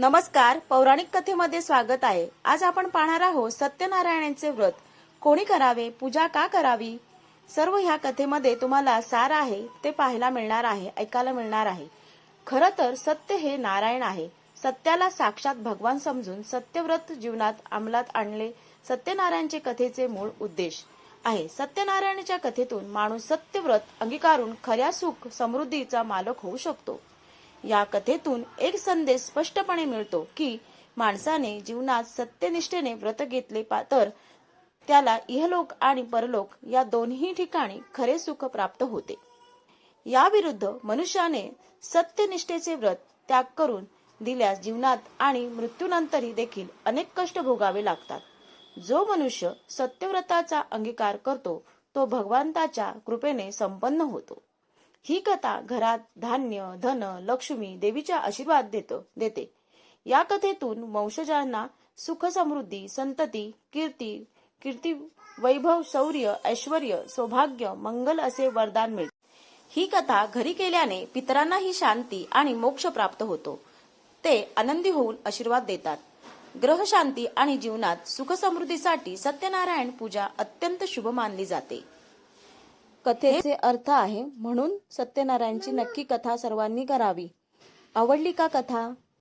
नमस्कार पौराणिक कथेमध्ये स्वागत आहे. आज आपण पाहणार आहोत सत्यनारायणांचे व्रत. कोणी करावे? पूजा का करावी? सर्व ह्या कथेमध्ये तुम्हाला सार आहे ते पाहायला मिळणार आहे ऐकायला मिळणार आहे. खरं तर सत्य हे नारायण आहे. सत्याला साक्षात भगवान समजून सत्यव्रत जीवनात अंमलात आणले सत्यनारायणचे कथेचे मूळ उद्देश आहे. सत्यनारायणाच्या कथेतून माणूस सत्यव्रत अंगीकारून खऱ्या सुख समृद्धीचा मालक होऊ शकतो. या कथेतून एक संदेश स्पष्टपणे मिळतो की माणसाने जीवनात सत्यनिष्ठेने व्रत घेतले पा- तर त्याला इहलोक आणि परलोक या दोन्ही ठिकाणी खरे सुख प्राप्त होते. याविरुद्ध मनुष्याने सत्यनिष्ठेचे व्रत त्याग करून दिल्यास जीवनात आणि मृत्यूनंतरही देखील अनेक कष्ट भोगावे लागतात. जो मनुष्य सत्यव्रताचा अंगीकार करतो तो भगवंताच्या कृपेने संपन्न होतो. ही कथा घरात धान्य धन लक्ष्मी देवीच्या आशीर्वाद देतो देते. या कथेतून वंशजांना सुख समृद्धी संतती कीर्ती कीर्ती वैभव शौर्य ऐश्वर सौभाग्य मंगल असे वरदान मिळते. ही कथा घरी केल्याने पितरांनाही शांती आणि मोक्ष प्राप्त होतो. ते आनंदी होऊन आशीर्वाद देतात. ग्रह शांती आणि जीवनात सुख समृद्धीसाठी सत्यनारायण पूजा अत्यंत शुभ मानली जाते. कथेचे अर्थ आहे म्हणून सत्यनारायणची नक्की कथा सर्वांनी करावी. आवडली का कथा?